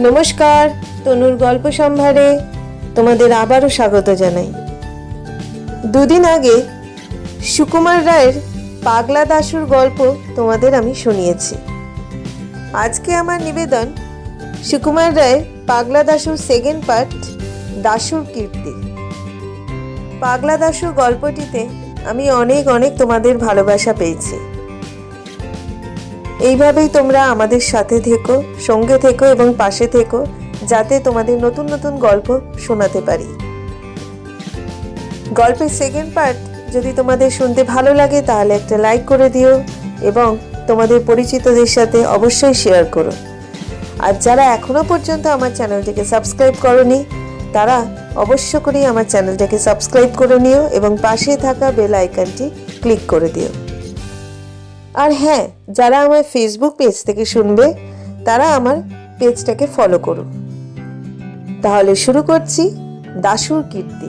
নমস্কার, তনুর গল্প সম্ভারে তোমাদের আবারও স্বাগত জানাই। দুদিন আগে সুকুমার রায়ের পাগলা দাশুর গল্প তোমাদের আমি শুনিয়েছি। আজকে আমার নিবেদন সুকুমার রায়ের পাগলা দাশুর সেকেন্ড পার্ট দাশুর কীর্তি। পাগলা দাশুর গল্পটিতে আমি অনেক অনেক তোমাদের ভালোবাসা পেয়েছি। এইভাবেই তোমরা আমাদের সাথে থেকো, সঙ্গে থেকো এবং পাশে থেকো, যাতে তোমাদের নতুন নতুন গল্প শোনাতে পারি। গল্পের সেকেন্ড পার্ট যদি তোমাদের শুনতে ভালো লাগে, তাহলে একটা লাইক করে দিও এবং তোমাদের পরিচিতদের সাথে অবশ্যই শেয়ার করো। আর যারা এখনও পর্যন্ত আমার চ্যানেলটিকে সাবস্ক্রাইব করনি, তারা অবশ্য করেই আমার চ্যানেলটাকে সাবস্ক্রাইব করে নিও এবং পাশে থাকা বেল আইকনটি ক্লিক করে দিও। আর হ্যাঁ যারা আমার ফেসবুক পেজ থেকে শুনবে, তারা আমার পেজটাকে ফলো করো তাহলে শুরু করছি দাসুর কীর্তি।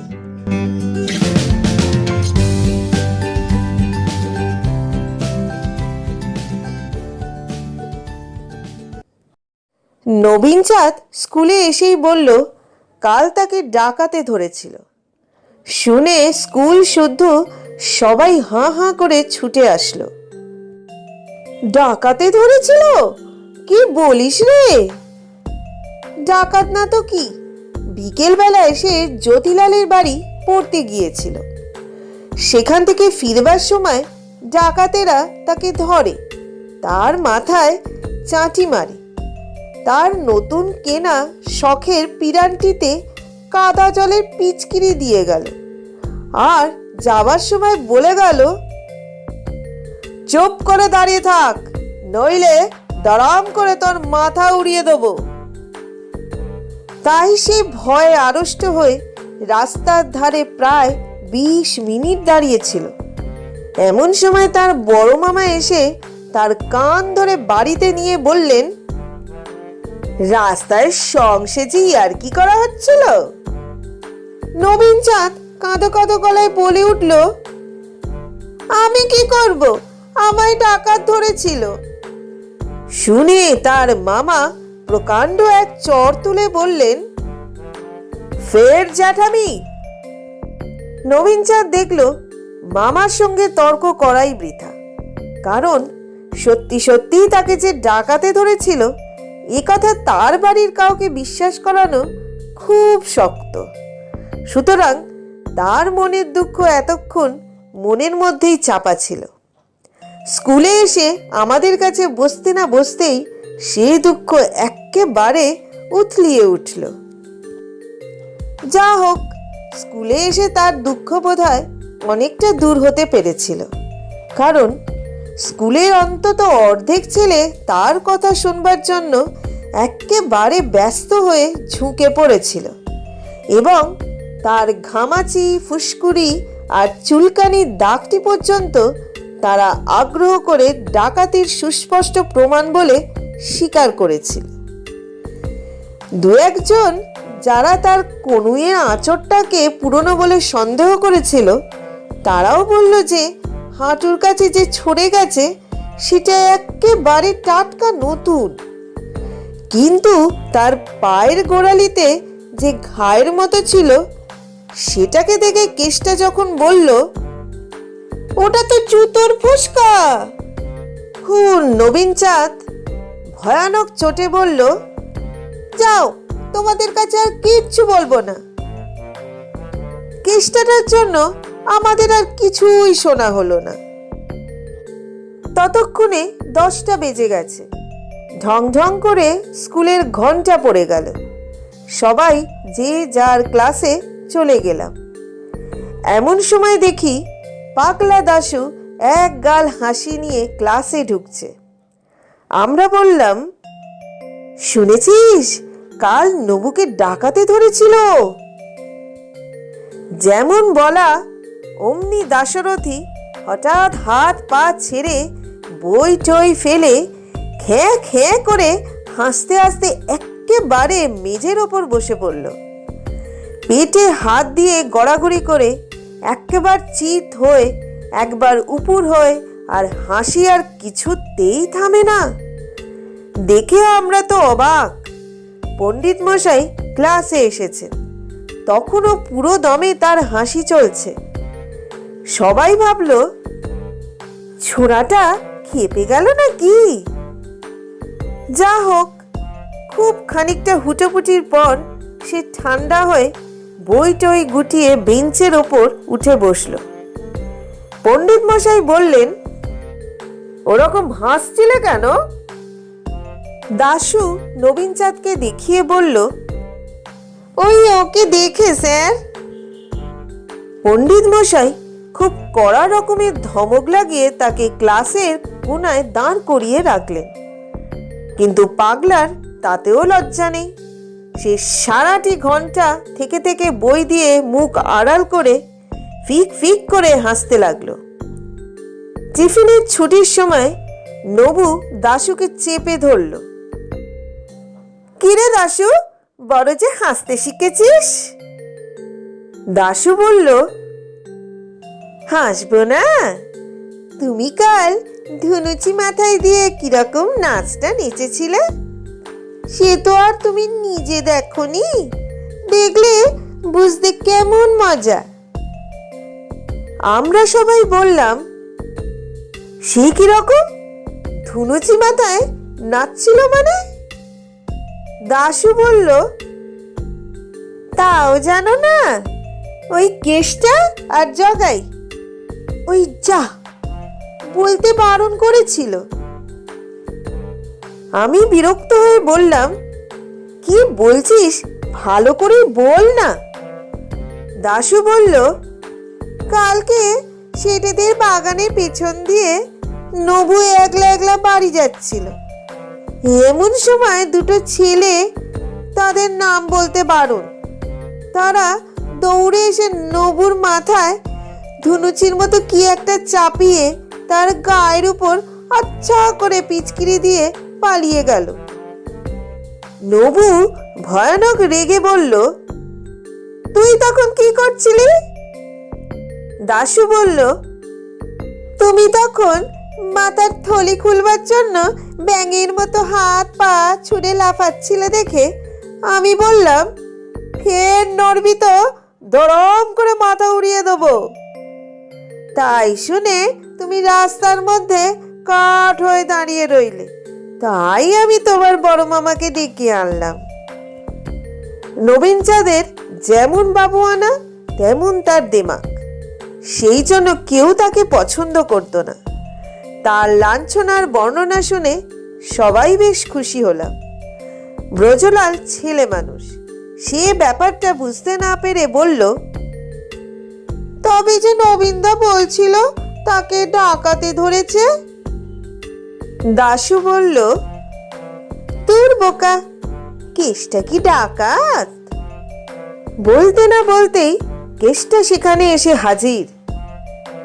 নবীন চাঁদ স্কুলে এসেই বলল কাল তাকে ডাকাতে ধরেছিল। শুনে স্কুল শুদ্ধ সবাই হাঁ হাঁ করে ছুটে আসলো। ডাকাতে ধরেছিল? কি বলিস রে? ডাকাত না তো কি? বিকেলবেলা এসে জ্যোতিলালের বাড়ি পড়তে গিয়েছিল। সেখান থেকে ফিরবার সময় ডাকাতেরা তাকে ধরে। তার মাথায় চাঁটি মারে। তার নতুন কেনা শখের পিরানটিতে কাদা জলের পিচকিরি দিয়ে গেল। আর যাবার সময় বলে গেল, চুপ করে দাঁড়িয়ে থাক, নইলে দাঁড়াম করে তোর মাথা উড়িয়ে দেবো। তাই সে ভয়ে আড়ষ্ট হয়ে রাস্তার ধারে প্রায় বিশ মিনিট দাঁড়িয়েছিল। এমন সময় তার বড় মামা এসে তার কান ধরে বাড়িতে নিয়ে বললেন রাস্তায় সংসেজি আর কি করা হচ্ছিল? নবীন চাঁদ কাঁদো কাঁদো গলায় বলে উঠল, আমি কি করব? আমায় ডাকাত ধরেছিল। শুনে তার মামা প্রকাণ্ড এক চর তুলে বললেন, ফের জ্যাঠামি। নবীন চাঁদ দেখল, মামার সঙ্গে তর্ক করাই বৃথা, কারণ সত্যি সত্যিই তাকে যে ডাকাতে ধরেছিল কথা তার বাড়ির কাউকে বিশ্বাস করানো খুব শক্ত। সুতরাং তার মনের দুঃখ এতক্ষণ মনের মধ্যেই চাপা ছিল। স্কুলে এসে আমাদের কাছে বসতে না বসতেই সেই দুঃখ একেবারে উথলিয়ে উঠল। যা হোক, স্কুলে এসে তার দুঃখ বোধহয় অনেকটা দূর হতে পেরেছিল। কারণ স্কুলের অন্তত অর্ধেক ছেলে তার কথা শুনবার জন্য একেবারে ব্যস্ত হয়ে ঝুঁকে পড়েছিল এবং তার ঘামাচি, ফুসকুড়ি আর চুলকানির দাগটি পর্যন্ত তারা আগ্রহ করে ডাকাতির সুস্পষ্ট প্রমাণ বলে স্বীকার করেছিল। দু একজন যারা তার কনুইয়ের আঁচড়টাকে পুরনো বলে সন্দেহ করেছিল, তারাও বলল যে হাঁটুর কাছে যে ছড়ে গেছে, সেটা একেবারে টাটকা নতুন। কিন্তু তার পায়ের গোড়ালিতে যে ঘায়ের মতো ছিল, সেটাকে দেখে কেষ্টা যখন বলল, ওটা তো জুতোর ফুসকা। খুন নবীন চাঁদ ভয়ানক চোটে বলল, যাও, তোমাদের কাছে আর কিচ্ছু বলব না। কেষ্টাটার জন্য আমাদের আর কিছুই শোনা হলো না। ততক্ষণে দশটা বেজে গেছে। ঢং ঢং করে স্কুলের ঘণ্টা পড়ে গেল। সবাই যে যার ক্লাসে চলে গেলাম। এমন সময় দেখি পাগলা দাশু এক গাল হাসি নিয়ে ক্লাসে ঢুকছে। আমরা বললাম, শুনেছিস? কাল নবুকে ডাকাতে ধরেছিল। যেমন বলা, অমনি দাশরথী হঠাৎ হাত পা ছেড়ে বই টই ফেলে খেঁ খেঁ করে হাসতে হাসতে একেবারে মেঝের ওপর বসে পড়ল। পেটে হাত দিয়ে গড়াগড়ি করে একেবার চিত হয়ে, একবার উপুর হয়ে আর হাসি আর কিছুতেই থামে না। দেখে আমরা তো অবাক। পণ্ডিত মশাই ক্লাসে এসেছেন তখনও পুরো দমে তার হাসি চলছে। সবাই ভাবল, ছোড়াটা খেপে গেল নাকি? যা হোক, খুব খানিকটা হুটোপুটির পর সে ঠান্ডা হয়ে বই টই গুটিয়ে বেঞ্চের ওপর উঠে বসল। পণ্ডিত মশাই বললেন, ওরকম হাসছিলে কেন? দাশু নবীন চাঁদকে দেখিয়ে বলল, ওই ওকে দেখে, স্যার। পণ্ডিত মশাই খুব কড়া রকমের ধমক লাগিয়ে তাকে ক্লাসের কোনায় দাঁড় করিয়ে রাখলেন। কিন্তু পাগলার তাতেও লজ্জা নেই। সে সারাটি ঘণ্টা থেকে থেকে বই দিয়ে মুখ আড়াল করে ফিক ফিক করে হাসতে লাগল। টিফিনের ছুটির সময় নবু দাশুকে চেপে ধরল। কিরে দাশু, বড় যে হাসতে শিখেছিস? দাশু বলল, হাসবো না। তুমি কাল ধুনুচি মাথায় দিয়ে কীরকম নাচটা নেচেছিলে? সে তো আর তুমি নিজে দেখনি। দেখলে বুঝতে কেমন মজা। আমরা সবাই বললাম, সে কীরকম? ধুনুচি মাথায় নাচছিল মানে? দাশু বলল, তাও জানো না, ওই কেশটা আর জগাই। ওই যা বলতে বারণ করেছিল। আমি বিরক্ত হয়ে বললাম, কি বলছিস? ভালো করে বল না। দাশু বলল, কালকে সেটেদের বাগানের পেছন দিয়ে নবু একলা একলা বাড়ি যাচ্ছিল। এমন সময় দুটো ছেলে তাদের নাম বলতে বারণ। তারা দৌড়ে এসে নবুর মাথায় ধুনুচির মতো কি একটা চাপিয়ে তার গায়ের উপর আচ্ছা করে পিচকিরি দিয়ে পালিয়ে গেল। নবু ভয়ানক রেগে বলল, তুই তখন কি করছিলি? দাশু বলল, তুমি তখন মাথার থলি খুলবার জন্য ব্যাঙের মতো হাত পা ছুঁড়ে লাফাচ্ছিলে দেখে আমি বললাম, ফের নড়বি তো, দরম করে মাথা উড়িয়ে দেবো। তাই শুনে তুমি রাস্তার মধ্যে কাঠ হয়ে দাঁড়িয়ে রইলে। তাই আমি তোমার বড় মামাকে ডেকে আনলাম। নবীন চাঁদের যেমন বাবু আনা, তেমন তার দেমাক সেই জন্য কেউ তাকে পছন্দ করতো না। তার লাঞ্ছনার বর্ণনা শুনে সবাই বেশ খুশি হলাম। ব্রজলাল ছেলে মানুষ, সে ব্যাপারটা বুঝতে না পেরে বলল, তবে যে নবীনদা বলছিল তাকে ডাকাতে ধরেছে? দাশু বলল, তোর বোকা, কেসটা কি ডাকাত? বলতে না বলতেই কেসটা সেখানে এসে হাজির।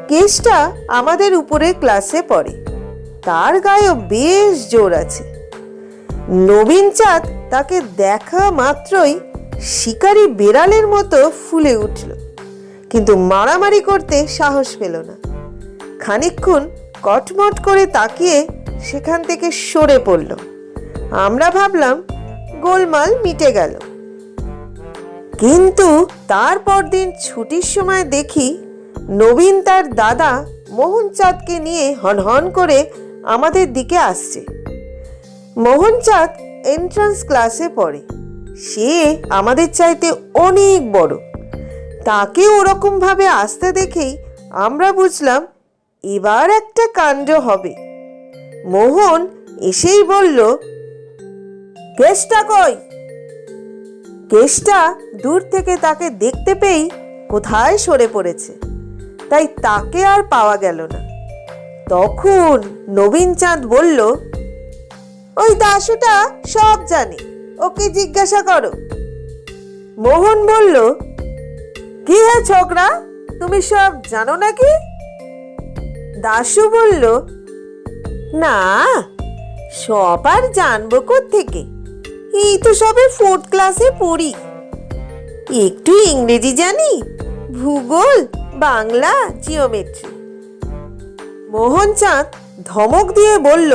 কেসটা আমাদের উপরে ক্লাসে পড়ে। তার গায়েও বেশ জোর আছে। নবীন চাঁদ তাকে দেখা মাত্রই শিকারি বেড়ালের মতো ফুলে উঠল। কিন্তু মারামারি করতে সাহস পেল না। খানিকক্ষণ কটমট করে তাকিয়ে সেখান থেকে সরে পড়ল। আমরা ভাবলাম, গোলমাল মিটে গেল। কিন্তু তারপর দিন ছুটির সময় দেখি নবীন তার দাদা মোহনচাঁদকে নিয়ে হনহন করে আমাদের দিকে আসছে। মোহনচাঁদ এন্ট্রান্স ক্লাসে পড়ে। সে আমাদের চাইতে অনেক বড়। তাকে ওরকম ভাবে আসতে দেখেই আমরা বুঝলাম এবার একটা কাণ্ড হবে। মোহন এসেই বলল, কেসটা কই? কেসটা দূর থেকে তাকে দেখতে পেয়েই কোথায় সরে পড়েছে। তাই তাকে আর পাওয়া গেল না। তখন নবীন চাঁদ বলল, ওই দাসুটা সব জানে, ওকে জিজ্ঞাসা করো। মোহন বলল, কি হে ছোকরা, তুমি সব জানো নাকি? দাশু বলল, না, সব আর জানব থেকে এই তো সবে ফোর্থ ক্লাসে পড়ি। একটু ইংরেজি জানি? ভূগোল, বাংলা জিওমেট্রি মোহনচাঁদ ধমক দিয়ে বলল,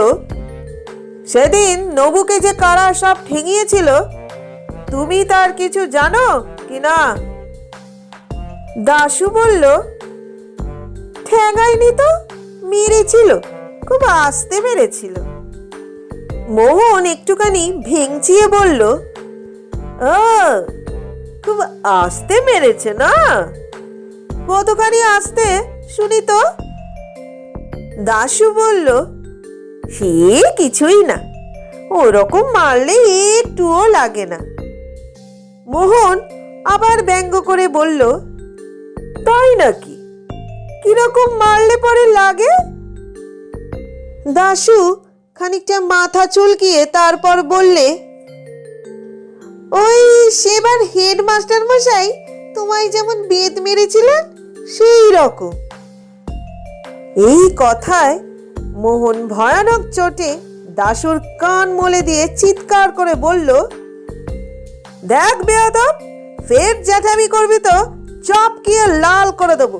সেদিন নবুকে যে কারা সব ঠেঙিয়েছিল, তুমি তার কিছু জানো কি না? দাশু বলল, ঠেঙায়নি তো? মেরেছিল, খুব আস্তে মেরেছিল। মোহন একটুখানি ভেঙচিয়ে বলল, ও, খুব আস্তে মেরেছে না? কতখানি আস্তে, শুনি তো? দাশু বলল, সে কিছুই না, ওরকম মারলে একটুও লাগে না। মোহন আবার ব্যঙ্গ করে বলল, তাই নাকি? কীরকম মারলে পরে লাগে? দাশু খানিকটা মাথা চুলকিয়ে তারপর বললে, ওই সেবার হেডমাস্টার মশাই তোমায় যেমন বেদ মেরেছিলেন, সেই রকম। এই কথায় মোহন ভয়ানক চোটে দাশুর কান মলে দিয়ে চিৎকার করে বলল, দেখ বেয়াদব, ফের জ্যাঠামি করবি তো, চপকিয়ে লাল করে দেবো।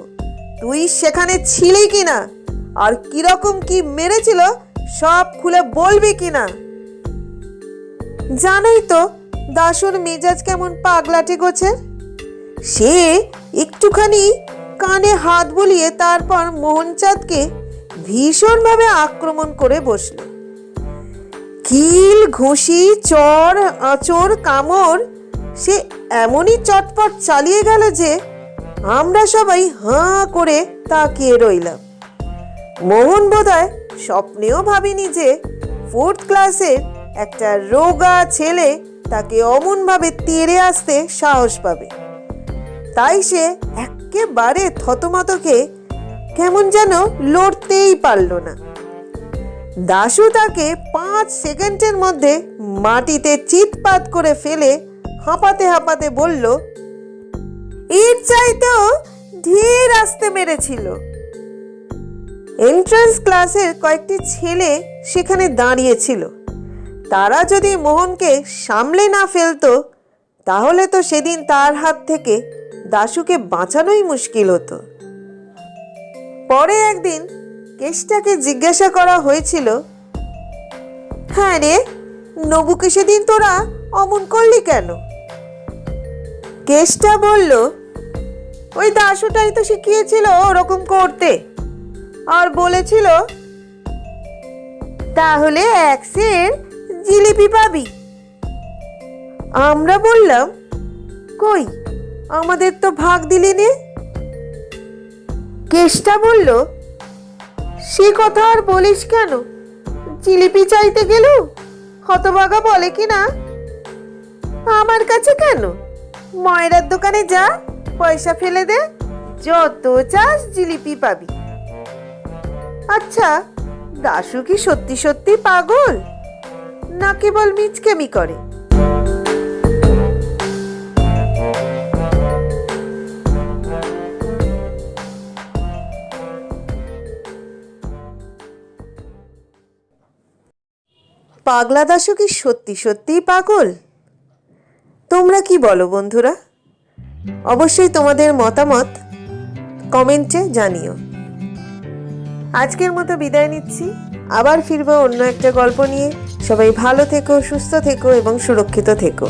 তুই সেখানে ছিলি কিনা? আর কীরকম কি মেরেছিল, সব খুলে বলবি কিনা? জানোই তো দাসুর মেজাজ কেমন পাগলাটে গোছের সে একটুখানি কানে হাত বুলিয়ে তারপর মোহনচাঁদকে ভীষণভাবে আক্রমণ করে বসল। কিল, ঘুষি, চর, আঁচড়, কামড়, সে এমনই চটপট চালিয়ে গেল যে আমরা সবাই হাঁ করে তাকিয়ে রইলাম। মোহন বোধহয় স্বপ্নেও ভাবিনি যে ফোর্থ ক্লাসের একটা রোগা ছেলে তাকে অমনভাবে তেড়ে আসতে সাহস পাবে। তাই সে একেবারে থতমতকে কেমন যেন লড়তেই পারল না। দাশু তাকে পাঁচ সেকেন্ডের মধ্যে মাটিতে চিৎপাত করে ফেলে হাঁপাতে হাঁপাতে বলল এর চাইতেও ঢের আসতে মেরেছিল। এন্ট্রান্স ক্লাসের কয়েকটি ছেলে সেখানে দাঁড়িয়েছিল। তারা যদি মোহনকে সামলে না ফেলতো, তাহলে তো সেদিন তার হাত থেকে দাশুকে বাঁচানোই মুশকিল হতো। পরে একদিন কেষ্টাকে জিজ্ঞাসা করা হয়েছিল হ্যাঁ রে, নবুকে সেদিন তোরা অমন করলি কেন? কেষ্টা বলল ওই দাশুটাই তো শিখিয়েছিল ওরকম করতে। আর বলেছিল, তাহলে এক সের জিলিপি পাবি। আমরা বললাম, কই, আমাদের তো ভাগ দিলি নে। কেষ্টা বলল, সে কথা আর বলিস কেন? জিলিপি চাইতে গেল? হতবাগা বলে কি না আমার কাছে কেন? ময়রার দোকানে যা। পয়সা ফেলে দে, যত চাস জিলিপি পাবি। আচ্ছা দাশু কি সত্যি সত্যি পাগল? না কেবল মিচকেমি করে। পাগলা দাশু কি সত্যি সত্যিই পাগল? তোমরা কি বলো বন্ধুরা? অবশ্যই তোমাদের মতামত কমেন্টে জানিও। আজকের মতো বিদায় নিচ্ছি। আবার ফিরবো অন্য একটা গল্প নিয়ে। সবাই ভালো থেকো, সুস্থ থেকো এবং সুরক্ষিত থেকো।